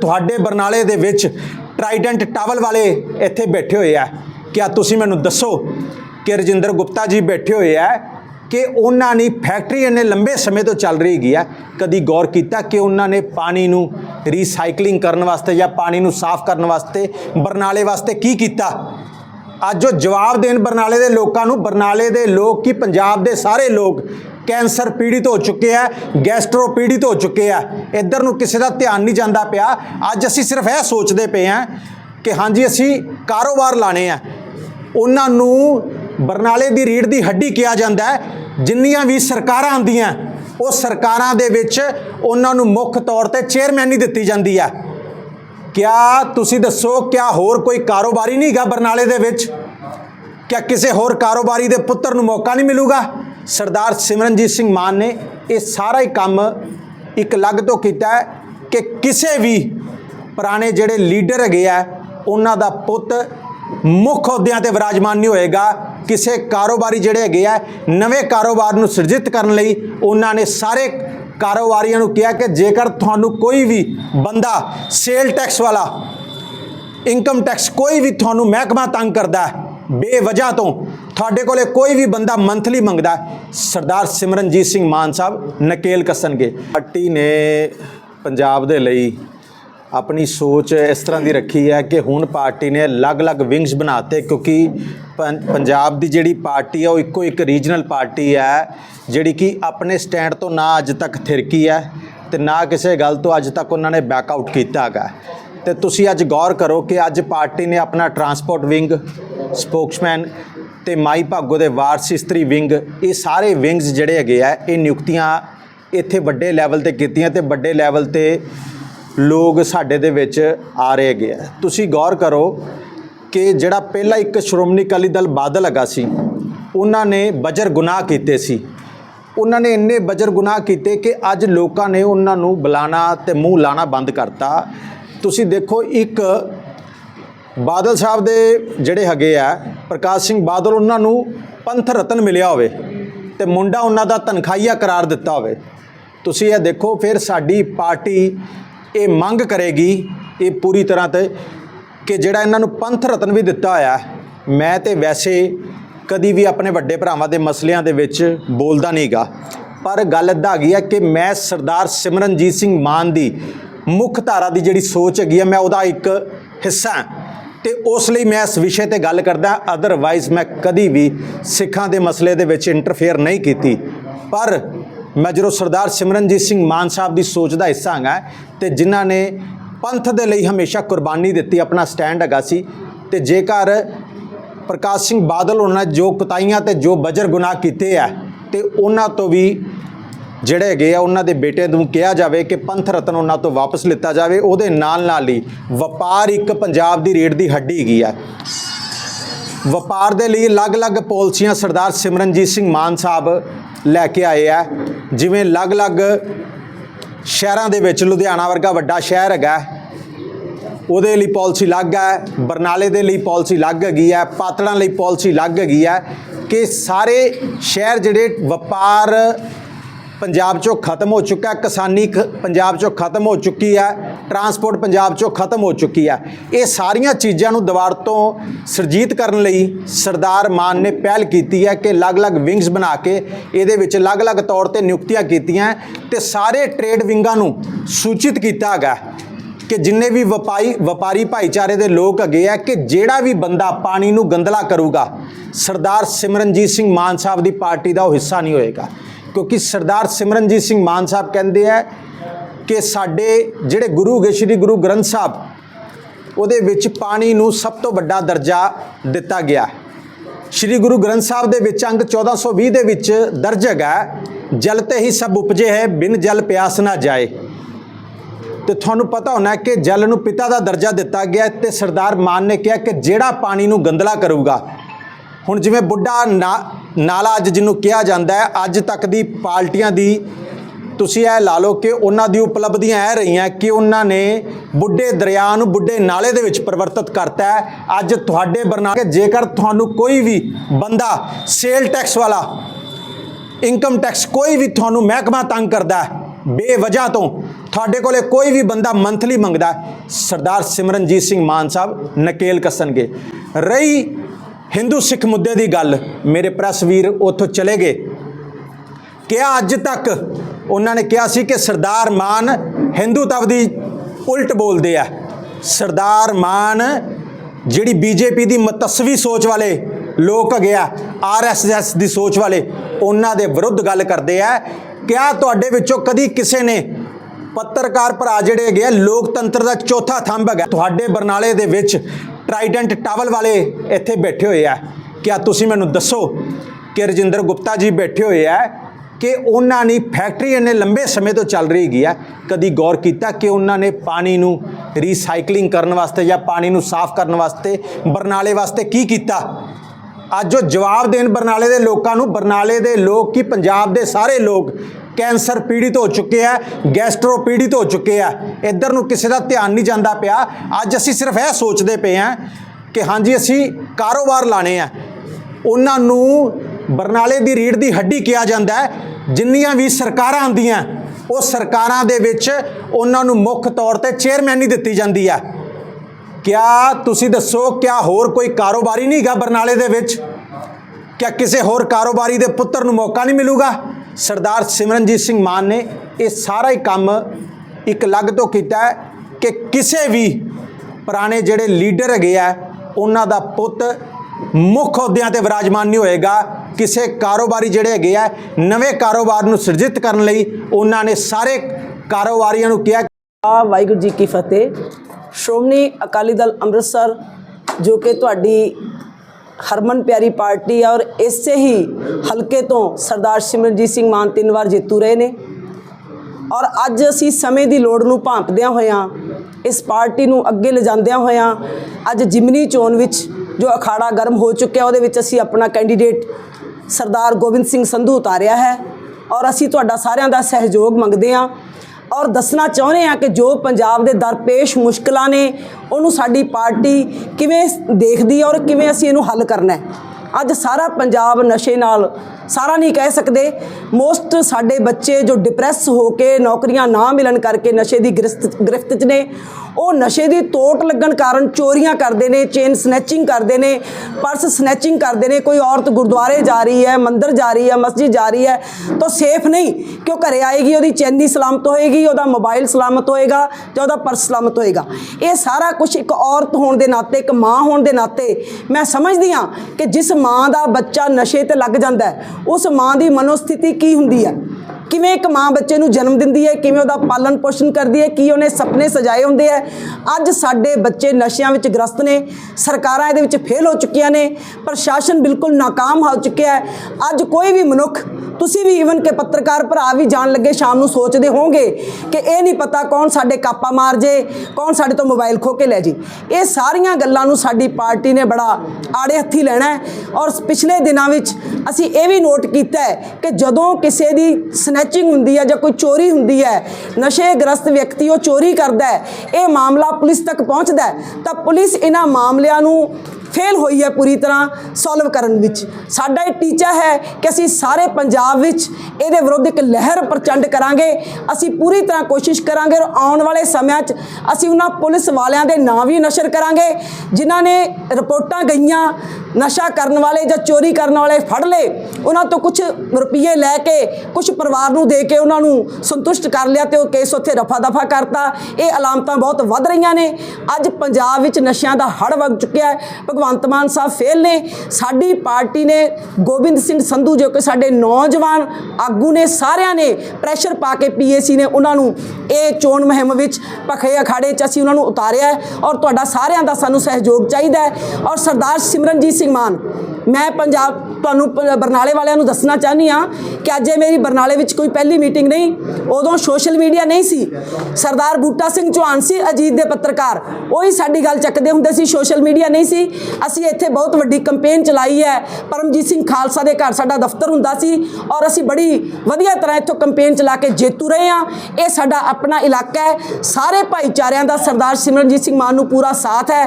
ਤੁਹਾਡੇ ਬਰਨਾਲੇ ਦੇ ਵਿੱਚ ਟਰਾਈਡੈਂਟ ਟਾਵਲ ਵਾਲੇ ਇੱਥੇ ਬੈਠੇ ਹੋਏ ਆ। ਕਿਆ ਤੁਸੀਂ ਮੈਨੂੰ ਦੱਸੋ ਕਿ ਰਜਿੰਦਰ ਗੁਪਤਾ ਜੀ ਬੈਠੇ ਹੋਏ ਆ ਕਿ ਉਹਨਾਂ ਨੇ ਫੈਕਟਰੀ ਇੰਨੇ ਲੰਬੇ ਸਮੇਂ ਤੋਂ ਚੱਲ ਰਹੀ ਗਈ ਆ। ਕਦੀ ਗੌਰ ਕੀਤਾ ਕਿ ਉਹਨਾਂ ਨੇ ਪਾਣੀ ਨੂੰ ਰੀਸਾਈਕਲਿੰਗ ਕਰਨ ਵਾਸਤੇ ਜਾਂ ਪਾਣੀ ਨੂੰ ਸਾਫ਼ ਕਰਨ ਵਾਸਤੇ, ਬਰਨਾਲੇ ਵਾਸਤੇ ਕੀ ਕੀਤਾ? ਅੱਜ ਉਹ ਜਵਾਬ ਦੇਣ ਬਰਨਾਲੇ ਦੇ ਲੋਕਾਂ ਨੂੰ। ਬਰਨਾਲੇ ਦੇ ਲੋਕ ਕੀ? ਪੰਜਾਬ ਦੇ ਸਾਰੇ ਲੋਕ ਕੈਂਸਰ ਪੀੜਿਤ ਹੋ ਚੁੱਕੇ ਆ, ਗੈਸਟਰੋ ਪੀੜਿਤ ਹੋ ਚੁੱਕੇ ਆ। ਇੱਧਰ ਨੂੰ ਕਿਸੇ ਦਾ ਧਿਆਨ ਨਹੀਂ ਜਾਂਦਾ ਪਿਆ। ਅੱਜ ਅਸੀਂ ਸਿਰਫ ਇਹ ਸੋਚਦੇ ਪਏ ਆ ਕਿ ਹਾਂਜੀ, ਅਸੀਂ ਕਾਰੋਬਾਰ ਲਾਣੇ ਆ। ਉਹਨਾਂ ਨੂੰ ਬਰਨਾਲੇ ਦੀ ਰੀੜ ਦੀ ਹੱਡੀ ਕਿਹਾ ਜਾਂਦਾ ਹੈ। ਜਿੰਨੀਆਂ ਵੀ ਸਰਕਾਰਾਂ ਆਉਂਦੀਆਂ, ਉਹ ਸਰਕਾਰਾਂ ਦੇ ਵਿੱਚ ਉਹਨਾਂ ਨੂੰ ਮੁੱਖ ਤੌਰ ਤੇ ਚੇਅਰਮੈਨੀ ਦਿੱਤੀ ਜਾਂਦੀ ਹੈ ਕਿਆ ਤੁਸੀਂ ਦੱਸੋ, ਕਿਆ ਹੋਰ ਕੋਈ ਕਾਰੋਬਾਰੀ ਨਹੀਂ ਹੈਗਾ ਬਰਨਾਲੇ ਦੇ ਵਿੱਚ? ਕਿਆ ਕਿਸੇ ਹੋਰ ਕਾਰੋਬਾਰੀ ਦੇ ਪੁੱਤਰ ਨੂੰ ਮੌਕਾ ਨਹੀਂ ਮਿਲੂਗਾ? ਸਰਦਾਰ ਸਿਮਰਨਜੀਤ ਸਿੰਘ ਮਾਨ ਨੇ ਇਹ ਸਾਰਾ ਹੀ ਕੰਮ ਇੱਕ ਅਲੱਗ ਤੋਂ ਕੀਤਾ ਹੈ ਕਿ ਕਿਸੇ ਵੀ ਪੁਰਾਣੇ ਜਿਹੜੇ ਲੀਡਰ ਹੈਗੇ ਆ, ਉਹਨਾਂ ਦਾ ਪੁੱਤ ਮੁੱਖ ਅਹੁਦਿਆਂ ਤੇ ਵਿਰਾਜਮਾਨ ਨਹੀਂ ਹੋਏਗਾ। ਕਿਸੇ ਕਾਰੋਬਾਰੀ ਜਿਹੜੇ ਹੈਗੇ ਆ, ਨਵੇਂ ਕਾਰੋਬਾਰ ਨੂੰ ਸਿਰਜਿਤ ਕਰਨ ਲਈ ਉਹਨਾਂ ਨੇ ਸਾਰੇ ਕਾਰੋਬਾਰੀਆਂ ਨੂੰ ਕਿਹਾ ਕਿ ਜੇਕਰ ਤੁਹਾਨੂੰ ਕੋਈ ਵੀ ਬੰਦਾ ਸੇਲ ਟੈਕਸ ਵਾਲਾ, ਇਨਕਮ ਟੈਕਸ ਕੋਈ ਵੀ ਤੁਹਾਨੂੰ ਮਹਿਕਮਾ ਤੰਗ ਕਰਦਾ ਹੈ, ਬੇਵਜ੍ਹਾ ਤੋਂ ਤੁਹਾਡੇ ਕੋਲੇ ਕੋਈ ਵੀ ਬੰਦਾ ਮੰਥਲੀ ਮੰਗਦਾ ਸਰਦਾਰ ਸਿਮਰਨਜੀਤ ਸਿੰਘ ਮਾਨ ਸਾਹਿਬ ਨਕੇਲ ਕੱਸਣਗੇ। ਪਾਰਟੀ ਨੇ ਪੰਜਾਬ ਦੇ ਲਈ ਆਪਣੀ ਸੋਚ ਇਸ ਤਰ੍ਹਾਂ ਦੀ ਰੱਖੀ ਹੈ ਕਿ ਹੁਣ ਪਾਰਟੀ ਨੇ ਅਲੱਗ-ਅਲੱਗ ਵਿੰਗਸ ਬਣਾਤੇ ਕਿਉਂਕਿ ਪੰ- ਪੰਜਾਬ ਦੀ ਜਿਹੜੀ ਪਾਰਟੀ ਹੈ, ਉਹ ਇੱਕੋ ਇੱਕ ਰੀਜਨਲ ਪਾਰਟੀ ਹੈ, ਜਿਹੜੀ ਕਿ ਆਪਣੇ ਸਟੈਂਡ ਤੋਂ ਨਾ ਅੱਜ ਤੱਕ ਥਿਰਕੀ ਹੈ ਤੇ ਨਾ ਕਿਸੇ ਗੱਲ ਤੋਂ ਅੱਜ ਤੱਕ ਉਹਨਾਂ ਨੇ ਬੈਕ ਆਊਟ ਕੀਤਾ ਹੈਗਾ। ਤੇ ਤੁਸੀਂ ਅੱਜ ਗੌਰ ਕਰੋ ਕਿ ਅੱਜ ਪਾਰਟੀ ਨੇ ਆਪਣਾ ਟਰਾਂਸਪੋਰਟ ਵਿੰਗ ਸਪੋਕਸਮੈਨ ਤੇ ਮਾਈ ਭਾਗੋ ਦੇ ਵਾਰਸ ਇਸਤਰੀ ਵਿੰਗ, ਇਹ ਸਾਰੇ ਵਿੰਗਸ ਜਿਹੜੇ ਹੈਗੇ ਆ, ਇਹ ਨਿਯੁਕਤੀਆਂ ਇੱਥੇ ਵੱਡੇ ਲੈਵਲ ਤੇ ਕੀਤੀਆਂ ਤੇ ਵੱਡੇ ਲੈਵਲ ਤੇ ਲੋਕ ਸਾਡੇ ਦੇ ਵਿੱਚ ਆ ਰਹੇ ਹੈਗੇ ਆ। ਤੁਸੀਂ ਗੌਰ ਕਰੋ ਕਿ ਜਿਹੜਾ ਪਹਿਲਾ ਇੱਕ ਸ਼੍ਰੋਮਣੀ ਅਕਾਲੀ ਦਲ ਬਾਦਲ ਹੈਗਾ ਸੀ, ਉਹਨਾਂ ਨੇ ਬਜਰ ਗੁਨਾਹ ਕੀਤੇ ਸੀ। ਉਹਨਾਂ ਨੇ ਇੰਨੇ ਬਜਰ ਗੁਨਾਹ ਕੀਤੇ ਕਿ ਅੱਜ ਲੋਕਾਂ ਨੇ ਉਹਨਾਂ ਨੂੰ ਬੁਲਾਣਾ ਤੇ ਮੂੰਹ ਲਾਣਾ ਬੰਦ ਕਰਤਾ। ਤੁਸੀਂ ਦੇਖੋ ਇੱਕ ਬਾਦਲ ਸਾਹਿਬ ਦੇ ਜਿਹੜੇ ਹੈਗੇ ਆ, ਪ੍ਰਕਾਸ਼ ਸਿੰਘ ਬਾਦਲ, ਉਹਨਾਂ ਨੂੰ ਪੰਥ ਰਤਨ ਮਿਲਿਆ ਹੋਵੇ ਤੇ ਮੁੰਡਾ ਉਹਨਾਂ ਦਾ ਤਨਖਾਹੀਆ ਕਰਾਰ ਦਿੱਤਾ ਹੋਵੇ। ਤੁਸੀਂ ਇਹ ਦੇਖੋ, ਫਿਰ ਸਾਡੀ ਪਾਰਟੀ ਇਹ ਮੰਗ ਕਰੇਗੀ, ਇਹ ਪੂਰੀ ਤਰ੍ਹਾਂ ਤੇ ਕਿ ਜਿਹੜਾ ਇਹਨਾਂ ਨੂੰ ਪੰਥ ਰਤਨ ਵੀ ਦਿੱਤਾ ਹੋਇਆ, ਮੈਂ ਤੇ ਵੈਸੇ ਕਦੀ ਵੀ ਆਪਣੇ ਵੱਡੇ ਭਰਾਵਾਂ ਦੇ ਮਸਲਿਆਂ ਦੇ ਵਿੱਚ ਬੋਲਦਾ ਨਹੀਂਗਾ। ਪਰ ਗੱਲ ਇੱਦਾਂ ਹੈਗੀ ਹੈ ਕਿ ਮੈਂ ਸਰਦਾਰ ਸਿਮਰਨਜੀਤ ਸਿੰਘ ਮਾਨ ਦੀ ਮੁੱਖ ਧਾਰਾ ਦੀ ਜਿਹੜੀ ਸੋਚ ਹੈਗੀ ਆ, ਮੈਂ ਉਹਦਾ ਇੱਕ ਹਿੱਸਾ ਤੇ ਉਸ ਲਈ ਮੈਂ ਇਸ ਵਿਸ਼ੇ ਤੇ ਗੱਲ ਕਰਦਾ ਅਦਰਵਾਈਜ਼ ਮੈਂ ਕਦੀ ਵੀ ਸਿੱਖਾਂ ਦੇ ਮਸਲੇ ਦੇ ਵਿੱਚ ਇੰਟਰਫੇਅਰ ਨਹੀਂ ਕੀਤੀ। ਪਰ ਮੈਂ ਜਦੋਂ ਸਰਦਾਰ ਸਿਮਰਨਜੀਤ ਸਿੰਘ ਮਾਨ ਸਾਹਿਬ ਦੀ ਸੋਚ ਦਾ ਹਿੱਸਾ ਹਾਂ ਤੇ ਜਿਨ੍ਹਾਂ ਨੇ ਪੰਥ ਦੇ ਲਈ ਹਮੇਸ਼ਾ ਕੁਰਬਾਨੀ ਦਿੱਤੀ, ਆਪਣਾ ਸਟੈਂਡ ਹੈਗਾ ਸੀ, ਤੇ ਜੇਕਰ ਪ੍ਰਕਾਸ਼ ਸਿੰਘ ਬਾਦਲ ਉਹਨਾਂ ਜੋ ਕੁਤਾਈਆਂ ਤੇ ਜੋ ਬਜਰ ਗੁਨਾਹ ਕੀਤੇ ਆ, ਤੇ ਉਹਨਾਂ ਤੋਂ ਵੀ ਜਿਹੜੇ ਹੈਗੇ ਆ, ਉਹਨਾਂ ਦੇ ਬੇਟੇ ਨੂੰ ਕਿਹਾ ਜਾਵੇ ਕਿ ਪੰਥ ਰਤਨ ਉਹਨਾਂ ਤੋਂ ਵਾਪਸ ਲਿੱਤਾ ਜਾਵੇ। ਉਹਦੇ ਨਾਲ ਨਾਲ ਹੀ ਵਪਾਰ ਇੱਕ ਪੰਜਾਬ ਦੀ ਰੇੜ ਦੀ ਹੱਡੀ ਹੈਗੀ ਆ। ਵਪਾਰ ਦੇ ਲਈ ਅਲੱਗ-ਅਲੱਗ ਪਾਲਿਸੀਆਂ ਸਰਦਾਰ ਸਿਮਰਨਜੀਤ ਸਿੰਘ ਮਾਨ ਸਾਹਿਬ ਲੈ ਕੇ ਆਏ ਆ। ਜਿਵੇਂ ਅਲੱਗ-ਅਲੱਗ ਸ਼ਹਿਰਾਂ ਦੇ ਵਿੱਚ, ਲੁਧਿਆਣਾ ਵਰਗਾ ਵੱਡਾ ਸ਼ਹਿਰ ਹੈਗਾ। ਉਹਦੇ ਲਈ ਪਾਲਿਸੀ ਅਲੱਗ ਹੈ ਬਰਨਾਲੇ ਦੇ ਲਈ ਪਾਲਿਸੀ ਅਲੱਗ ਹੈਗੀ ਹੈ ਪਾਤੜਾਂ ਲਈ ਪਾਲਿਸੀ ਅਲੱਗ ਹੈਗੀ ਹੈ ਕਿ ਸਾਰੇ ਸ਼ਹਿਰ ਜਿਹੜੇ ਵਪਾਰ ਪੰਜਾਬ ਚੋਂ ਖਤਮ ਹੋ ਚੁੱਕਾ ਕਿਸਾਨੀ ਖ- ਪੰਜਾਬ ਚੋਂ ਖਤਮ ਹੋ ਚੁੱਕੀ ਹੈ। ਟਰਾਂਸਪੋਰਟ ਪੰਜਾਬ ਚੋਂ ਖਤਮ ਹੋ ਚੁੱਕੀ ਹੈ। ਇਹ ਸਾਰੀਆਂ ਚੀਜ਼ਾਂ ਨੂੰ ਦੁਬਾਰ ਤੋਂ ਸਰਜੀਤ ਕਰਨ ਲਈ ਸਰਦਾਰ ਮਾਨ ਨੇ ਪਹਿਲ ਕੀਤੀ ਹੈ ਕਿ ਅਲੱਗ-ਅਲੱਗ ਵਿੰਗਸ ਬਣਾ ਕੇ ਇਹਦੇ ਵਿੱਚ ਅਲੱਗ-ਅਲੱਗ ਤੌਰ ਤੇ ਨਿਯੁਕਤੀਆਂ ਕੀਤੀਆਂ ਤੇ ਸਾਰੇ ਟ੍ਰੇਡ ਵਿੰਗਾਂ ਨੂੰ ਸੂਚਿਤ ਕੀਤਾ ਹੈਗਾ ਕਿ ਜਿੰਨੇ ਵੀ ਵਪਾਰੀ ਵਪਾਰੀ ਭਾਈਚਾਰੇ ਦੇ ਲੋਕ ਹੈਗੇ ਆ ਕਿ ਜਿਹੜਾ ਵੀ ਬੰਦਾ ਪਾਣੀ ਨੂੰ ਗੰਦਲਾ ਕਰੂਗਾ, ਸਰਦਾਰ ਸਿਮਰਨਜੀਤ ਸਿੰਘ ਮਾਨ ਸਾਹਿਬ ਦੀ ਪਾਰਟੀ ਦਾ ਉਹ ਹਿੱਸਾ ਨਹੀਂ ਹੋਏਗਾ। ਕਿਉਂਕਿ ਸਰਦਾਰ ਸਿਮਰਨਜੀਤ ਸਿੰਘ ਮਾਨ ਸਾਹਿਬ ਕਹਿੰਦੇ ਆ ਕਿ ਸਾਡੇ ਜਿਹੜੇ ਗੁਰੂ ਗਏ ਸ੍ਰੀ ਗੁਰੂ ਗ੍ਰੰਥ ਸਾਹਿਬ, ਉਹਦੇ ਵਿੱਚ ਪਾਣੀ ਨੂੰ ਸਭ ਤੋਂ ਵੱਡਾ ਦਰਜਾ ਦਿੱਤਾ ਗਿਆ। ਸ੍ਰੀ ਗੁਰੂ ਗ੍ਰੰਥ ਸਾਹਿਬ ਦੇ ਵਿੱਚ ਅੰਗ 1420 ਦੇ ਵਿੱਚ ਦਰਜ ਹੈਗਾ ਜਲ ਤੇ ਹੀ ਸਭ ਉਪਜੇ ਹੈ, ਬਿਨ ਜਲ ਪਿਆਸ ਨਾ ਜਾਏ। ਤੇ ਤੁਹਾਨੂੰ ਪਤਾ ਹੋਣਾ ਕਿ ਜਲ ਨੂੰ ਪਿਤਾ ਦਾ ਦਰਜਾ ਦਿੱਤਾ ਗਿਆ ਹੈ ਤੇ ਸਰਦਾਰ ਮਾਨ ਨੇ ਕਿਹਾ ਕਿ ਜਿਹੜਾ ਪਾਣੀ ਨੂੰ ਗੰਦਲਾ ਕਰੂਗਾ, ਹੁਣ ਜਿਵੇਂ ਬੁੱਢਾ ਨਾ- ਨਾਲਾ ਅੱਜ ਜਿਹਨੂੰ ਕਿਹਾ ਜਾਂਦਾ ਹੈ, ਅੱਜ ਤੱਕ ਦੀ ਪਾਰਟੀਆਂ ਦੀ ਤੁਸੀਂ ਇਹ ਲਾ ਲਓ ਕਿ ਉਹਨਾਂ ਦੀ ਉਪਲਬਧੀਆਂ ਇਹ ਰਹੀਆਂ ਕਿ ਉਹਨਾਂ ਨੇ ਬੁੱਢੇ ਦਰਿਆ ਨੂੰ ਬੁੱਢੇ ਨਾਲੇ ਦੇ ਵਿੱਚ ਪਰਿਵਰਤਿਤ ਕਰਤਾ ਹੈ। ਅੱਜ ਤੁਹਾਡੇ ਬਰਨਾਲੇ, ਜੇਕਰ ਤੁਹਾਨੂੰ ਕੋਈ ਵੀ ਬੰਦਾ ਸੇਲ ਟੈਕਸ ਵਾਲਾ, ਇਨਕਮ ਟੈਕਸ ਕੋਈ ਵੀ ਤੁਹਾਨੂੰ ਮਹਿਕਮਾ ਤੰਗ ਕਰਦਾ ਹੈ, ਬੇਵਜ੍ਹਾ ਤੋਂ ਤੁਹਾਡੇ ਕੋਲੇ ਕੋਈ ਵੀ ਬੰਦਾ ਮੰਥਲੀ ਮੰਗਦਾ ਸਰਦਾਰ ਸਿਮਰਨਜੀਤ ਸਿੰਘ ਮਾਨ ਸਾਹਿਬ ਨਕੇਲ ਕੱਸਣਗੇ। ਰਹੀ ਹਿੰਦੂ ਸਿੱਖ ਮੁੱਦੇ ਦੀ ਗੱਲ, ਮੇਰੇ ਪ੍ਰੈਸ ਵੀਰ ਉੱਥੋਂ ਚਲੇ ਗਏ। ਕਿਹਾ ਅੱਜ ਤੱਕ ਉਹਨਾਂ ਨੇ ਕਿਹਾ ਸੀ ਕਿ ਸਰਦਾਰ ਮਾਨ ਹਿੰਦੂਤਵ ਦੀ ਉਲਟ ਬੋਲਦੇ ਆ। ਸਰਦਾਰ ਮਾਨ ਜਿਹੜੀ ਬੀਜੇਪੀ ਦੀ ਮਤਸਵੀ ਸੋਚ ਵਾਲੇ ਲੋਕ ਹੈਗੇ ਆ ਆਰਐਸਐਸ ਦੀ ਸੋਚ ਵਾਲੇ, ਉਹਨਾਂ ਦੇ ਵਿਰੁੱਧ ਗੱਲ ਕਰਦੇ ਆ। ਕਿਆ ਤੁਹਾਡੇ ਵਿੱਚੋਂ ਕਦੀ ਕਿਸੇ ਨੇ ਪੱਤਰਕਾਰ ਭਰਾ ਜਿਹੜੇ ਹੈਗੇ ਆ, ਲੋਕਤੰਤਰ ਦਾ ਚੌਥਾ ਥੰਬ ਹੈਗਾ। ਤੁਹਾਡੇ ਬਰਨਾਲੇ ਦੇ ਵਿੱਚ ਟਰਾਈਡੈਂਟ ਟਾਵਲ ਵਾਲੇ ਇੱਥੇ ਬੈਠੇ ਹੋਏ ਆ। ਕਿਆ ਤੁਸੀਂ ਮੈਨੂੰ ਦੱਸੋ ਕਿ ਰਜਿੰਦਰ ਗੁਪਤਾ ਜੀ ਬੈਠੇ ਹੋਏ ਆ ਕਿ ਉਹਨਾਂ ਨੇ ਫੈਕਟਰੀ ਇੰਨੇ ਲੰਬੇ ਸਮੇਂ ਤੋਂ ਚੱਲ ਰਹੀ ਹੈਗੀ ਹੈ ਕਦੀ ਗੌਰ ਕੀਤਾ ਕਿ ਉਹਨਾਂ ਨੇ ਪਾਣੀ ਨੂੰ ਰੀਸਾਈਕਲਿੰਗ ਕਰਨ ਵਾਸਤੇ ਜਾਂ ਪਾਣੀ ਨੂੰ ਸਾਫ਼ ਕਰਨ ਵਾਸਤੇ, ਬਰਨਾਲੇ ਵਾਸਤੇ ਕੀ ਕੀਤਾ? ਅੱਜ ਉਹ ਜਵਾਬ ਦੇਣ ਬਰਨਾਲੇ ਦੇ ਲੋਕਾਂ ਨੂੰ, ਬਰਨਾਲੇ ਦੇ ਲੋਕ ਕੀ, ਪੰਜਾਬ ਦੇ ਸਾਰੇ ਲੋਕ ਕੈਂਸਰ ਪੀੜਿਤ ਹੋ ਚੁੱਕੇ ਆ, ਗੈਸਟਰੋ ਪੀੜਿਤ ਹੋ ਚੁੱਕੇ ਆ। ਇੱਧਰ ਨੂੰ ਕਿਸੇ ਦਾ ਧਿਆਨ ਨਹੀਂ ਜਾਂਦਾ ਪਿਆ। ਅੱਜ ਅਸੀਂ ਸਿਰਫ ਇਹ ਸੋਚਦੇ ਪਏ ਆ ਕਿ ਹਾਂਜੀ, ਅਸੀਂ ਕਾਰੋਬਾਰ ਲਾਣੇ ਆ। ਉਹਨਾਂ ਨੂੰ ਬਰਨਾਲੇ ਦੀ ਰੀੜ ਦੀ ਹੱਡੀ ਕਿਹਾ ਜਾਂਦਾ ਹੈ। ਜਿੰਨੀਆਂ ਵੀ ਸਰਕਾਰਾਂ ਆਉਂਦੀਆਂ, ਉਹ ਸਰਕਾਰਾਂ ਦੇ ਵਿੱਚ ਉਹਨਾਂ ਨੂੰ ਮੁੱਖ ਤੌਰ ਤੇ ਚੇਅਰਮੈਨੀ ਦਿੱਤੀ ਜਾਂਦੀ ਆ। ਕਿਆ ਤੁਸੀਂ ਦੱਸੋ, ਕਿਆ ਹੋਰ ਕੋਈ ਕਾਰੋਬਾਰੀ ਨਹੀਂ ਹੈਗਾ ਬਰਨਾਲੇ ਦੇ ਵਿੱਚ? ਕਿਆ ਕਿਸੇ ਹੋਰ ਕਾਰੋਬਾਰੀ ਦੇ ਪੁੱਤਰ ਨੂੰ ਮੌਕਾ ਨਹੀਂ ਮਿਲੂਗਾ? ਸਰਦਾਰ ਸਿਮਰਨਜੀਤ ਸਿੰਘ ਮਾਨ ਨੇ ਇਹ ਸਾਰਾ ਹੀ ਕੰਮ ਇੱਕ ਲੱਗ ਤੋਂ ਕੀਤਾ ਹੈ ਕਿ ਕਿਸੇ ਵੀ ਪੁਰਾਣੇ ਜਿਹੜੇ ਲੀਡਰ ਹੈਗੇ ਆ, ਉਹਨਾਂ ਦਾ ਪੁੱਤ ਮੁੱਖ ਅਹੁਦਿਆਂ ਤੇ ਵਿਰਾਜਮਾਨ ਨਹੀਂ ਹੋਏਗਾ। ਕਿਸੇ ਕਾਰੋਬਾਰੀ ਜਿਹੜੇ ਹੈਗੇ ਆ, ਨਵੇਂ ਕਾਰੋਬਾਰ ਨੂੰ ਸਿਰਜਿਤ ਕਰਨ ਲਈ ਉਹਨਾਂ ਨੇ ਸਾਰੇ ਕਾਰੋਬਾਰੀਆਂ ਨੂੰ ਕਿਹਾ ਆ ਵਾਹਿਗੁਰੂ ਜੀ ਕੀ ਫਤਿਹ। ਸ਼੍ਰੋਮਣੀ ਅਕਾਲੀ ਦਲ ਅੰਮ੍ਰਿਤਸਰ, ਜੋ ਕਿ ਤੁਹਾਡੀ ਹਰਮਨ ਪਿਆਰੀ ਪਾਰਟੀ ਹੈ ਔਰ ਇਸੇ ਹੀ ਹਲਕੇ ਤੋਂ ਸਰਦਾਰ ਸਿਮਰਨਜੀਤ ਸਿੰਘ ਮਾਨ ਤਿੰਨ ਵਾਰ ਜੇਤੂ ਰਹੇ ਨੇ। ਔਰ ਅੱਜ ਅਸੀਂ ਸਮੇਂ ਦੀ ਲੋੜ ਨੂੰ ਭਾਂਪਦਿਆਂ ਹੋਇਆਂ, ਇਸ ਪਾਰਟੀ ਨੂੰ ਅੱਗੇ ਲਿਜਾਂਦਿਆਂ ਹੋਇਆਂ, ਅੱਜ ਜਿਮਨੀ ਚੋਣ ਵਿੱਚ ਜੋ ਅਖਾੜਾ ਗਰਮ ਹੋ ਚੁੱਕਿਆ, ਉਹਦੇ ਵਿੱਚ ਅਸੀਂ ਆਪਣਾ ਕੈਂਡੀਡੇਟ ਸਰਦਾਰ ਗੋਬਿੰਦ ਸਿੰਘ ਸੰਧੂ ਉਤਾਰਿਆ ਹੈ। ਔਰ ਅਸੀਂ ਤੁਹਾਡਾ ਸਾਰਿਆਂ ਦਾ ਸਹਿਯੋਗ ਮੰਗਦੇ ਹਾਂ। ਔਰ ਦੱਸਣਾ ਚਾਹੁੰਦੇ ਹਾਂ ਕਿ ਜੋ ਪੰਜਾਬ ਦੇ ਦਰਪੇਸ਼ ਮੁਸ਼ਕਲਾਂ ਨੇ ਉਹਨੂੰ ਸਾਡੀ ਪਾਰਟੀ ਕਿਵੇਂ ਦੇਖਦੀ ਹੈ ਔਰ ਕਿਵੇਂ ਅਸੀਂ ਇਹਨੂੰ ਹੱਲ ਕਰਨਾ ਹੈ। ਅੱਜ ਸਾਰਾ ਪੰਜਾਬ ਨਸ਼ੇ ਨਾਲ ਸਾਰਾ ਨਹੀਂ ਕਹਿ ਸਕਦੇ। ਮੋਸਟ ਸਾਡੇ ਬੱਚੇ ਜੋ ਡਿਪਰੈਸ ਹੋ ਕੇ ਨੌਕਰੀਆਂ ਨਾ ਮਿਲਣ ਕਰਕੇ ਨਸ਼ੇ ਦੀ ਗ੍ਰਿਫਤ ਗ੍ਰਿਫਤ 'ਚ ਨੇ ਉਹ ਨਸ਼ੇ ਦੀ ਤੋਟ ਲੱਗਣ ਕਾਰਨ ਚੋਰੀਆਂ ਕਰਦੇ ਨੇ ਚੇਨ ਸਨੈਚਿੰਗ ਕਰਦੇ ਨੇ ਪਰਸ ਸਨੈਚਿੰਗ ਕਰਦੇ ਨੇ, ਕੋਈ ਔਰਤ ਗੁਰਦੁਆਰੇ ਜਾ ਰਹੀ ਹੈ, ਮੰਦਿਰ ਜਾ ਰਹੀ ਹੈ, ਮਸਜਿਦ ਜਾ ਰਹੀ ਹੈ, ਤਾਂ ਸੇਫ ਨਹੀਂ ਕਿ ਉਹ ਘਰੇ ਆਏਗੀ, ਉਹਦੀ ਚੈਨੀ ਸਲਾਮਤ ਹੋਏਗੀ, ਉਹਦਾ ਮੋਬਾਈਲ ਸਲਾਮਤ ਹੋਏਗਾ ਜਾਂ ਉਹਦਾ ਪਰਸ ਸਲਾਮਤ ਹੋਏਗਾ। ਇਹ ਸਾਰਾ ਕੁਝ ਇੱਕ ਔਰਤ ਹੋਣ ਦੇ ਨਾਤੇ, ਇੱਕ ਮਾਂ ਹੋਣ ਦੇ ਨਾਤੇ ਮੈਂ ਸਮਝਦੀ ਹਾਂ ਕਿ ਜਿਸ ਮਾਂ ਦਾ ਬੱਚਾ ਨਸ਼ੇ ਤੇ ਲੱਗ ਜਾਂਦਾ ਉਸ ਮਾਂ ਦੀ ਮਨੋਸਥਿਤੀ ਕੀ ਹੁੰਦੀ ਹੈ? ਕਿਵੇਂ ਇੱਕ ਮਾਂ ਬੱਚੇ ਨੂੰ ਜਨਮ ਦਿੰਦੀ ਹੈ, ਕਿਵੇਂ ਉਹਦਾ ਪਾਲਣ ਪੋਸ਼ਣ ਕਰਦੀ ਹੈ, ਕੀ ਉਹਨੇ ਸੁਪਨੇ ਸਜਾਏ ਹੁੰਦੇ ਆ ਅੱਜ ਸਾਡੇ ਬੱਚੇ ਨਸ਼ਿਆਂ ਵਿੱਚ ਗ੍ਰਸਤ ਨੇ, ਸਰਕਾਰਾਂ ਇਹਦੇ ਵਿੱਚ ਫੇਲ ਹੋ ਚੁੱਕੀਆਂ ਨੇ, ਪ੍ਰਸ਼ਾਸਨ ਬਿਲਕੁਲ ਨਾਕਾਮ ਹੋ ਚੁੱਕਿਆ ਹੈ। ਅੱਜ ਕੋਈ ਵੀ ਮਨੁੱਖ ਤੁਸੀਂ ਵੀ ਈਵਨ ਕਿ ਪੱਤਰਕਾਰ ਭਰਾ ਵੀ ਜਾਣ ਲੱਗੇ, ਸ਼ਾਮ ਨੂੰ ਸੋਚਦੇ ਹੋਵੋਗੇ ਕਿ ਇਹ ਨਹੀਂ ਪਤਾ ਕੌਣ ਸਾਡੇ ਕਾਪਾ ਮਾਰ ਜੇ, ਕੌਣ ਸਾਡੇ ਤੋਂ ਮੋਬਾਈਲ ਖੋ ਕੇ ਲੈ ਜੇ। ਇਹ ਸਾਰੀਆਂ ਗੱਲਾਂ ਨੂੰ ਸਾਡੀ ਪਾਰਟੀ ਨੇ ਬੜਾ ਆੜੇ ਹੱਥੀ ਲੈਣਾ ਹੈ ਔਰ ਪਿਛਲੇ ਦਿਨਾਂ ਵਿੱਚ ਅਸੀਂ ਇਹ ਵੀ ਨੋਟ ਕੀਤਾ ਹੈ ਕਿ ਜਦੋਂ ਕਿਸੇ ਦੀ ਸਨੈਚਿੰਗ ਹੁੰਦੀ ਹੈ ਜਾਂ ਕੋਈ ਚੋਰੀ ਹੁੰਦੀ ਹੈ ਨਸ਼ੇ ਗ੍ਰਸਤ ਵਿਅਕਤੀ ਉਹ ਚੋਰੀ ਕਰਦਾ ਹੈ, ਇਹ ਮਾਮਲਾ ਪੁਲਿਸ ਤੱਕ ਪਹੁੰਚਦਾ ਹੈ, ਤਾਂ ਪੁਲਿਸ ਇਹਨਾਂ ਮਾਮਲਿਆਂ ਨੂੰ ਫੇਲ ਹੋਈ ਹੈ ਪੂਰੀ ਤਰ੍ਹਾਂ ਸੋਲਵ ਕਰਨ ਵਿੱਚ। ਸਾਡਾ ਇਹ ਟੀਚਾ ਹੈ ਕਿ ਅਸੀਂ ਸਾਰੇ ਪੰਜਾਬ ਵਿੱਚ ਇਹਦੇ ਵਿਰੁੱਧ ਇੱਕ ਲਹਿਰ ਪ੍ਰਚੰਡ ਕਰਾਂਗੇ। ਅਸੀਂ ਪੂਰੀ ਤਰ੍ਹਾਂ ਕੋਸ਼ਿਸ਼ ਕਰਾਂਗੇ ਔਰ ਆਉਣ ਵਾਲੇ ਸਮਿਆਂ 'ਚ ਅਸੀਂ ਉਹਨਾਂ ਪੁਲਿਸ ਵਾਲਿਆਂ ਦੇ ਨਾਂ ਵੀ ਨਸ਼ਰ ਕਰਾਂਗੇ, ਜਿਨ੍ਹਾਂ ਨੇ ਰਿਪੋਰਟਾਂ ਗਈਆਂ ਨਸ਼ਾ ਕਰਨ ਵਾਲੇ ਜਾਂ ਚੋਰੀ ਕਰਨ ਵਾਲੇ ਫੜ ਲਏ, ਉਹਨਾਂ ਤੋਂ ਕੁਝ ਰੁਪਏ ਲੈ ਕੇ ਕੁਝ ਪਰਿਵਾਰ ਨੂੰ ਦੇ ਕੇ ਉਹਨਾਂ ਨੂੰ ਸੰਤੁਸ਼ਟ ਕਰ ਲਿਆ ਤੇ ਉਹ ਕੇਸ ਉੱਥੇ ਰਫਾ ਦਫਾ ਕਰਤਾ। ਇਹ ਅਲਾਮਤਾਂ ਬਹੁਤ ਵੱਧ ਰਹੀਆਂ ਨੇ। ਅੱਜ ਪੰਜਾਬ ਵਿੱਚ ਨਸ਼ਿਆਂ ਦਾ ਹੜ ਵਗ ਚੁੱਕਿਆ ਹੈ। ਭਗਵੰਤ ਮਾਨ ਸਾਹਿਬ ਫੇਲ ਨੇ। ਸਾਡੀ ਪਾਰਟੀ ਨੇ ਗੋਬਿੰਦ ਸਿੰਘ ਸੰਧੂ ਜੋ ਕਿ ਸਾਡੇ ਨੌਜਵਾਨ ਆਗੂ ਨੇ, ਸਾਰਿਆਂ ਨੇ ਪ੍ਰੈਸ਼ਰ ਪਾ ਕੇ ਪੀਏਸੀ ਨੇ ਉਹਨਾਂ ਨੂੰ ਇਹ ਚੋਣ ਮੁਹਿੰਮ ਵਿੱਚ ਭਖੇ ਅਖਾੜੇ 'ਚ ਅਸੀਂ ਉਹਨਾਂ ਨੂੰ ਉਤਾਰਿਆ ਔਰ ਤੁਹਾਡਾ ਸਾਰਿਆਂ ਦਾ ਸਾਨੂੰ ਸਹਿਯੋਗ ਚਾਹੀਦਾ ਹੈ। ਔਰ ਸਰਦਾਰ ਸਿਮਰਨਜੀਤ ਸਿੰਘ ਮਾਨ ਮੈਂ ਪੰਜਾਬ ਤੁਹਾਨੂੰ ਪ- ਬਰਨਾਲੇ ਵਾਲਿਆਂ ਨੂੰ ਦੱਸਣਾ ਚਾਹਨੀ ਆ ਕਿ ਅੱਜ ਇਹ ਮੇਰੀ ਬਰਨਾਲੇ ਵਿੱਚ ਕੋਈ ਪਹਿਲੀ ਮੀਟਿੰਗ ਨਹੀਂ, ਉਦੋਂ ਸੋਸ਼ਲ ਮੀਡੀਆ ਨਹੀਂ ਸੀ। ਸਰਦਾਰ ਬੂਟਾ ਸਿੰਘ ਚੌਹਾਨ ਸੀ ਅਜੀਤ ਦੇ ਪੱਤਰਕਾਰ। ਉਹੀ ਸਾਡੀ ਗੱਲ ਚੱਕਦੇ ਹੁੰਦੇ ਸੀ, ਸੋਸ਼ਲ ਮੀਡੀਆ ਨਹੀਂ ਸੀ। ਅਸੀਂ ਇੱਥੇ ਬਹੁਤ ਵੱਡੀ ਕੰਪੇਨ ਚਲਾਈ ਹੈ। ਪਰਮਜੀਤ ਸਿੰਘ ਖਾਲਸਾ ਦੇ ਘਰ ਸਾਡਾ ਦਫ਼ਤਰ ਹੁੰਦਾ ਸੀ ਔਰ ਅਸੀਂ ਬੜੀ ਵਧੀਆ ਤਰ੍ਹਾਂ ਇੱਥੋਂ ਕੰਪੇਨ ਚਲਾ ਕੇ ਜੇਤੂ ਰਹੇ ਹਾਂ। ਇਹ ਸਾਡਾ ਆਪਣਾ ਇਲਾਕਾ ਹੈ। ਸਾਰੇ ਭਾਈਚਾਰਿਆਂ ਦਾ ਸਰਦਾਰ ਸਿਮਰਨਜੀਤ ਸਿੰਘ ਮਾਨ ਨੂੰ ਪੂਰਾ ਸਾਥ ਹੈ।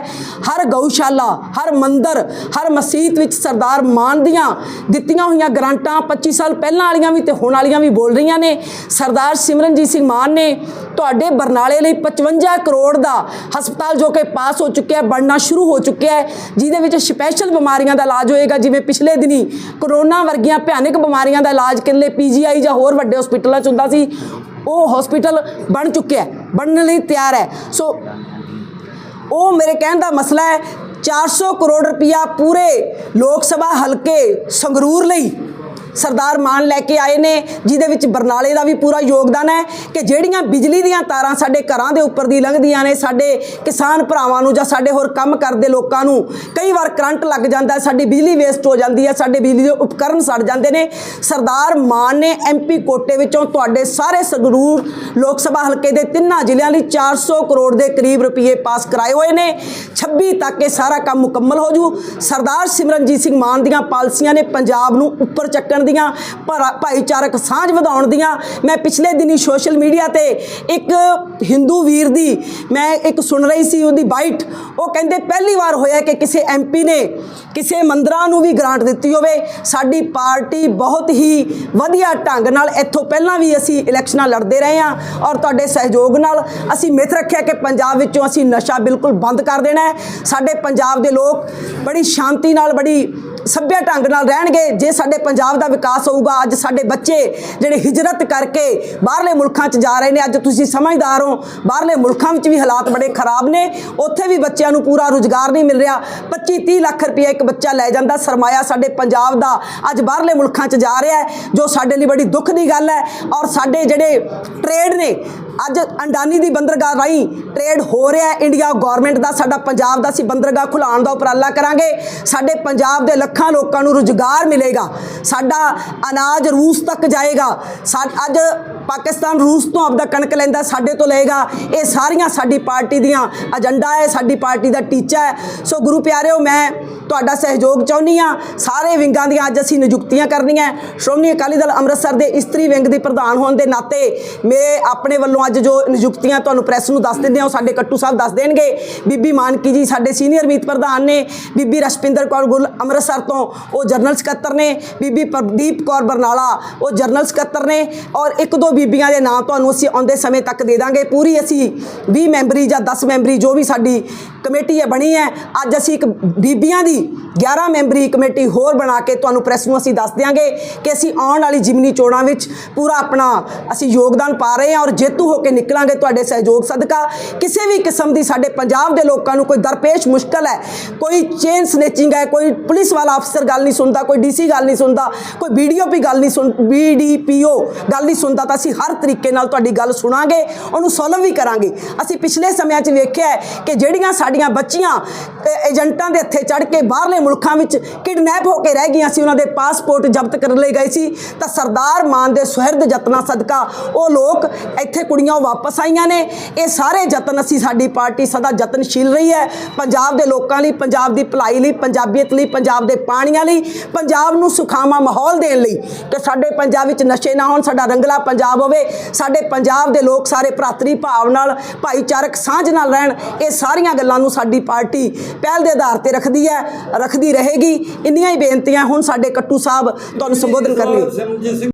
ਹਰ ਗਊਸ਼ਾਲਾ, ਹਰ ਮੰਦਰ, ਹਰ ਮਸਜਿਦ ਵਿੱਚ ਸਰਦਾਰ ਮਾਨ ਦੀਆਂ ਦਿੱਤੀਆਂ ਹੋਈਆਂ ਗ੍ਰਾਂਟਾਂ 25 ਸਾਲ ਪਹਿਲਾਂ ਵਾਲੀਆਂ ਵੀ ਤੇ ਹੁਣ ਵਾਲੀਆਂ ਵੀ ਬੋਲ ਰਹੀਆਂ ਨੇ। ਸਰਦਾਰ ਸਿਮਰਨਜੀਤ ਸਿੰਘ ਮਾਨ ਨੇ ਤੁਹਾਡੇ ਬਰਨਾਲੇ ਲਈ 55 ਕਰੋੜ ਦਾ ਹਸਪਤਾਲ ਜੋ ਕਿ ਪਾਸ ਹੋ ਚੁੱਕਿਆ ਬਣਨਾ ਸ਼ੁਰੂ ਹੋ ਚੁੱਕਿਆ ਹੈ, ਜਿਹਦੇ ਵਿੱਚ ਸਪੈਸ਼ਲ ਬਿਮਾਰੀਆਂ ਦਾ ਇਲਾਜ ਹੋਏਗਾ, ਜਿਵੇਂ ਪਿਛਲੇ ਦਿਨੀ ਕਰੋਨਾ ਵਰਗੀਆਂ ਭਿਆਨਕ ਬਿਮਾਰੀਆਂ ਦਾ ਇਲਾਜ ਕਰਨ ਲਈ ਪੀਜੀਆਈ ਜਾਂ ਹੋਰ ਵੱਡੇ ਹਸਪੀਟਲਾਂ 'ਚ ਹੁੰਦਾ ਸੀ, ਉਹ ਹਸਪੀਟਲ ਬਣ ਚੁੱਕਿਆ ਹੈ, ਬਣਨ ਲਈ ਤਿਆਰ ਹੈ। ਸੋ ਉਹ ਮੇਰੇ ਕਹਿਣ ਦਾ ਮਸਲਾ ਹੈ 400 ਕਰੋੜ ਰੁਪਇਆ ਪੂਰੇ ਲੋਕ ਸਭਾ ਹਲਕੇ ਸੰਗਰੂਰ ਲਈ। ਸਰਦਾਰ ਮਾਨ ਲੈ ਕੇ ਆਏ ਨੇ, ਜਿਹਦੇ ਵਿੱਚ ਬਰਨਾਲੇ ਦਾ ਵੀ ਪੂਰਾ ਯੋਗਦਾਨ ਹੈ ਕਿ ਜਿਹੜੀਆਂ ਬਿਜਲੀ ਦੀਆਂ ਤਾਰਾਂ ਸਾਡੇ ਘਰਾਂ ਦੇ ਉੱਪਰ ਦੀ ਲੰਘਦੀਆਂ ਨੇ, ਸਾਡੇ ਕਿਸਾਨ ਭਰਾਵਾਂ ਨੂੰ ਜਾਂ ਸਾਡੇ ਹੋਰ ਕੰਮ ਕਰਦੇ ਲੋਕਾਂ ਨੂੰ, ਕਈ ਵਾਰ ਕਰੰਟ ਲੱਗ ਜਾਂਦਾ ਸਾਡੀ ਬਿਜਲੀ ਵੇਸਟ ਹੋ ਜਾਂਦੀ ਹੈ, ਸਾਡੇ ਬਿਜਲੀ ਦੇ ਉਪਕਰਨ ਸੜ ਜਾਂਦੇ ਨੇ। ਸਰਦਾਰ ਮਾਨ ਨੇ ਐਮਪੀ ਕੋਟੇ ਵਿੱਚੋਂ ਤੁਹਾਡੇ ਸਾਰੇ ਸੰਗਰੂਰ ਲੋਕ ਸਭਾ ਹਲਕੇ ਦੇ ਤਿੰਨਾਂ ਜ਼ਿਲ੍ਹਿਆਂ ਲਈ 400 ਕਰੋੜ ਦੇ ਕਰੀਬ ਰੁਪਏ ਪਾਸ ਕਰਾਏ ਹੋਏ ਨੇ। 26 ਤੱਕ ਇਹ ਸਾਰਾ ਕੰਮ ਮੁਕੰਮਲ ਹੋ ਜੂ। ਸਰਦਾਰ ਸਿਮਰਨਜੀਤ ਸਿੰਘ ਮਾਨ ਦੀਆਂ ਪਾਲਸੀਆਂ ਨੇ ਪੰਜਾਬ ਨੂੰ ਉੱਪਰ ਚੱਕਣ ਦੀਆਂ, ਭਰਾ- ਭਾਈਚਾਰਕ ਸਾਂਝ ਵਧਾਉਣ ਦੀਆਂ। ਮੈਂ ਪਿਛਲੇ ਦਿਨੀ ਸੋਸ਼ਲ ਮੀਡੀਆ ਤੇ ਇੱਕ ਹਿੰਦੂ ਵੀਰ ਦੀ ਮੈਂ ਇੱਕ ਸੁਣ ਰਹੀ ਸੀ, ਉਹਦੀ ਬਾਈਟ। ਉਹ ਕਹਿੰਦੇ, ਪਹਿਲੀ ਵਾਰ ਹੋਇਆ ਕਿ ਕਿਸੇ ਐਮਪੀ ਨੇ ਕਿਸੇ ਮੰਦਰਾਂ ਨੂੰ ਵੀ ਗ੍ਰਾਂਟ ਦਿੱਤੀ ਹੋਵੇ। ਸਾਡੀ ਪਾਰਟੀ ਬਹੁਤ ਹੀ ਵਧੀਆ ਢੰਗ ਨਾਲ ਇੱਥੋਂ ਪਹਿਲਾਂ ਵੀ ਅਸੀਂ ਇਲੈਕਸ਼ਨਾਂ ਲੜਦੇ ਰਹੇ ਹਾਂ ਔਰ ਤੁਹਾਡੇ ਸਹਿਯੋਗ ਨਾਲ ਅਸੀਂ ਮਿੱਥ ਰੱਖਿਆ ਕਿ ਪੰਜਾਬ ਵਿੱਚੋਂ ਅਸੀਂ ਨਸ਼ਾ ਬਿਲਕੁਲ ਬੰਦ ਕਰ ਦੇਣਾ ਹੈ। ਸਾਡੇ ਪੰਜਾਬ ਦੇ ਲੋਕ ਬੜੀ ਸ਼ਾਂਤੀ ਨਾਲ, ਬੜੀ ਸੱਭਿਆ ਢੰਗ ਨਾਲ ਰਹਿਣਗੇ, ਜੇ ਸਾਡੇ ਪੰਜਾਬ ਦਾ ਵਿਕਾਸ ਹੋਊਗਾ, ਅੱਜ ਸਾਡੇ ਬੱਚੇ ਜਿਹੜੇ ਹਿਜਰਤ ਕਰਕੇ ਬਾਹਰਲੇ ਮੁਲਕਾਂ 'ਚ ਜਾ ਰਹੇ ਨੇ, ਅੱਜ ਤੁਸੀਂ ਸਮਝਦਾਰ ਹੋ, ਬਾਹਰਲੇ ਮੁਲਕਾਂ ਵਿੱਚ ਵੀ ਹਾਲਾਤ ਬੜੇ ਖਰਾਬ ਨੇ, ਉੱਥੇ ਵੀ ਬੱਚਿਆਂ ਨੂੰ ਪੂਰਾ ਰੁਜ਼ਗਾਰ ਨਹੀਂ ਮਿਲ ਰਿਹਾ। 25 30 ਲੱਖ ਰੁਪਏ ਇੱਕ ਬੱਚਾ ਲੈ ਜਾਂਦਾ, ਸਰਮਾਇਆ ਸਾਡੇ ਪੰਜਾਬ ਦਾ ਅੱਜ ਬਾਹਰਲੇ ਮੁਲਕਾਂ 'ਚ ਜਾ ਰਿਹਾ ਜੋ ਸਾਡੇ ਲਈ ਬੜੀ ਦੁੱਖ ਦੀ ਗੱਲ ਹੈ ਔਰ ਸਾਡੇ ਜਿਹੜੇ ਟ੍ਰੇਡ ਨੇ ਅੱਜ ਅੰਡਾਨੀ ਦੀ ਬੰਦਰਗਾਹ ਰਾਹੀਂ ਟ੍ਰੇਡ ਹੋ ਰਿਹਾ ਇੰਡੀਆ ਗਵਰਨਮੈਂਟ ਦਾ, ਸਾਡਾ ਪੰਜਾਬ ਦਾ ਅਸੀਂ ਬੰਦਰਗਾਹ ਖੁਲਾਉਣ ਦਾ ਉਪਰਾਲਾ ਕਰਾਂਗੇ। ਸਾਡੇ ਪੰਜਾਬ ਦੇ ਲੱਖਾਂ ਲੋਕਾਂ ਨੂੰ ਰੁਜ਼ਗਾਰ ਮਿਲੇਗਾ। ਸਾਡਾ ਅਨਾਜ ਰੂਸ ਤੱਕ ਜਾਏਗਾ। ਸਾ- ਅੱਜ ਪਾਕਿਸਤਾਨ ਰੂਸ ਤੋਂ ਆਪਦਾ ਕਣਕ ਲੈਂਦਾ, ਸਾਡੇ ਤੋਂ ਲਏਗਾ। ਇਹ ਸਾਰੀਆਂ ਸਾਡੀ ਪਾਰਟੀ ਦੀਆਂ ਏਜੰਡਾ ਹੈ, ਸਾਡੀ ਪਾਰਟੀ ਦਾ ਟੀਚਾ ਹੈ। ਸੋ ਗੁਰੂ ਪਿਆਰਿਓ, ਮੈਂ ਤੁਹਾਡਾ ਸਹਿਯੋਗ ਚਾਹੁੰਦੀ ਆ ਸਾਰੇ ਵਿੰਗਾਂ ਦੀਆਂ ਅੱਜ ਅਸੀਂ ਨਿਯੁਕਤੀਆਂ ਕਰਨੀਆਂ ਸ਼੍ਰੋਮਣੀ ਅਕਾਲੀ ਦਲ ਅੰਮ੍ਰਿਤਸਰ ਦੇ ਇਸਤਰੀ ਵਿੰਗ ਦੀ ਪ੍ਰਧਾਨ ਹੋਣ ਦੇ ਨਾਤੇ ਮੇਰੇ ਆਪਣੇ ਵੱਲੋਂ ਅੱਜ ਜੋ ਨਿਯੁਕਤੀਆਂ ਤੁਹਾਨੂੰ ਪ੍ਰੈਸ ਨੂੰ ਦੱਸ ਦਿੰਦੇ ਆ ਉਹ ਸਾਡੇ ਕੱਟੂ ਸਾਹਿਬ ਦੱਸ ਦੇਣਗੇ। ਬੀਬੀ ਮਾਨਕੀ ਜੀ ਸਾਡੇ ਸੀਨੀਅਰ ਮੀਤ ਪ੍ਰਧਾਨ ਨੇ, ਬੀਬੀ ਰਸ਼ਪਿੰਦਰ ਕੌਰ ਗੁੱਲ ਅੰਮ੍ਰਿਤਸਰ ਤੋਂ, ਉਹ ਜਨਰਲ ਸਕੱਤਰ ਨੇ, ਬੀਬੀ ਪ੍ਰਦੀਪ ਕੌਰ ਬਰਨਾਲਾ, ਉਹ ਜਨਰਲ ਸਕੱਤਰ ਨੇ ਔਰ ਇੱਕ ਦੋ ਬੀਬੀਆਂ ਦੇ ਨਾਮ ਤੁਹਾਨੂੰ ਅਸੀਂ ਆਉਂਦੇ ਸਮੇਂ ਤੱਕ ਦੇ ਦਾਂਗੇ। ਪੂਰੀ ਅਸੀਂ 20 ਮੈਂਬਰੀ ਜਾਂ 10 ਮੈਂਬਰੀ ਜੋ ਵੀ ਸਾਡੀ ਕਮੇਟੀ ਹੈ ਬਣੀ ਹੈ, ਅੱਜ ਅਸੀਂ ਇੱਕ ਬੀਬੀਆਂ ਦੀ 11 ਮੈਂਬਰੀ ਕਮੇਟੀ ਹੋਰ ਬਣਾ ਕੇ ਤੁਹਾਨੂੰ ਪ੍ਰੈਸ ਨੂੰ ਅਸੀਂ ਦੱਸ ਦਿਆਂਗੇ ਕਿ ਅਸੀਂ ਆਉਣ ਵਾਲੀ ਜਿਮਨੀ ਚੋਣਾਂ ਵਿੱਚ ਪੂਰਾ ਆਪਣਾ ਅਸੀਂ ਯੋਗਦਾਨ ਪਾ ਰਹੇ ਹਾਂ ਔਰ ਜੇਤੂ ਹੋ ਕੇ ਨਿਕਲਾਂਗੇ ਤੁਹਾਡੇ ਸਹਿਯੋਗ ਸਦਕਾ। ਕਿਸੇ ਵੀ ਕਿਸਮ ਦੀ ਸਾਡੇ ਪੰਜਾਬ ਦੇ ਲੋਕਾਂ ਨੂੰ ਕੋਈ ਦਰਪੇਸ਼ ਮੁਸ਼ਕਲ ਹੈ, ਕੋਈ ਚੇਨ ਸਨੇਚਿੰਗ ਹੈ, ਕੋਈ ਪੁਲਿਸ ਵਾਲਾ ਅਫਸਰ ਗੱਲ ਨਹੀਂ ਸੁਣਦਾ, ਕੋਈ ਡੀਸੀ ਗੱਲ ਨਹੀਂ ਸੁਣਦਾ, ਕੋਈ ਬੀਡੀਓਪੀ ਗੱਲ ਨਹੀਂ ਸੁਣ, ਬੀਡੀਪੀਓ ਗੱਲ ਨਹੀਂ ਸੁਣਦਾ ਤਾਂ ਅਸੀਂ ਹਰ ਤਰੀਕੇ ਨਾਲ ਤੁਹਾਡੀ ਗੱਲ ਸੁਣਾਂਗੇ, ਉਹਨੂੰ ਸੋਲਵ ਵੀ ਕਰਾਂਗੇ। ਅਸੀਂ ਪਿਛਲੇ ਸਮਿਆਂ 'ਚ ਵੇਖਿਆ ਕਿ ਜਿਹੜੀਆਂ ਸਾਡੀਆਂ ਬੱਚੀਆਂ ਏਜੰਟਾਂ ਦੇ ਹੱਥੇ ਚੜ ਕੇ ਬਾਹਰਲੇ ਮੁਲਕਾਂ ਵਿੱਚ ਕਿਡਨੈਪ ਹੋ ਕੇ ਰਹਿ ਗਈਆਂ ਸੀ, ਉਹਨਾਂ ਦੇ ਪਾਸਪੋਰਟ ਜ਼ਬਤ ਕਰ ਲਏ ਗਏ ਸੀ, ਤਾਂ ਸਰਦਾਰ ਮਾਨ ਦੇ ਸੁਹਿਰਦ ਯਤਨਾਂ ਸਦਕਾ ਉਹ ਲੋਕ ਇੱਥੇ ਕੁੜੀਆਂ ਉਹ ਵਾਪਸ ਆਈਆਂ ਨੇ। ਇਹ ਸਾਰੇ ਯਤਨ ਅਸੀਂ ਸਾਡੀ ਪਾਰਟੀ ਸਦਾ ਯਤਨਸ਼ੀਲ ਰਹੀ ਹੈ। ਪੰਜਾਬ ਦੇ ਲੋਕਾਂ ਲਈ, ਪੰਜਾਬ ਦੀ ਭਲਾਈ ਲਈ, ਪੰਜਾਬੀਅਤ ਲਈ, ਪੰਜਾਬ ਦੇ ਪਾਣੀਆਂ ਲਈ, ਪੰਜਾਬ ਨੂੰ ਸੁਖਾਵਾਂ ਮਾਹੌਲ ਦੇਣ ਲਈ ਕਿ ਸਾਡੇ ਪੰਜਾਬ ਵਿੱਚ ਨਸ਼ੇ ਨਾ ਹੋਣ, ਸਾਡਾ ਰੰਗਲਾ ਪੰਜਾਬ ਹੋਵੇ ਸਾਡੇ ਪੰਜਾਬ ਦੇ ਲੋਕ ਸਾਰੇ ਭਰਾਤਰੀ ਭਾਵ ਨਾਲ ਭਾਈਚਾਰਕ ਸਾਂਝ ਨਾਲ ਰਹਿਣ ਇਹ ਸਾਰੀਆਂ ਗੱਲਾਂ ਨੂੰ ਸਾਡੀ ਪਾਰਟੀ ਪਹਿਲ ਦੇ ਆਧਾਰ ਤੇ ਰੱਖਦੀ ਹੈ ਰੱਖਦੀ ਰਹੇਗੀ ਇੰਨੀਆਂ ਹੀ ਬੇਨਤੀਆਂ ਹੁਣ ਸਾਡੇ ਕੱਟੂ ਸਾਹਿਬ ਤੁਹਾਨੂੰ ਸੰਬੋਧਨ ਕਰਨਗੇ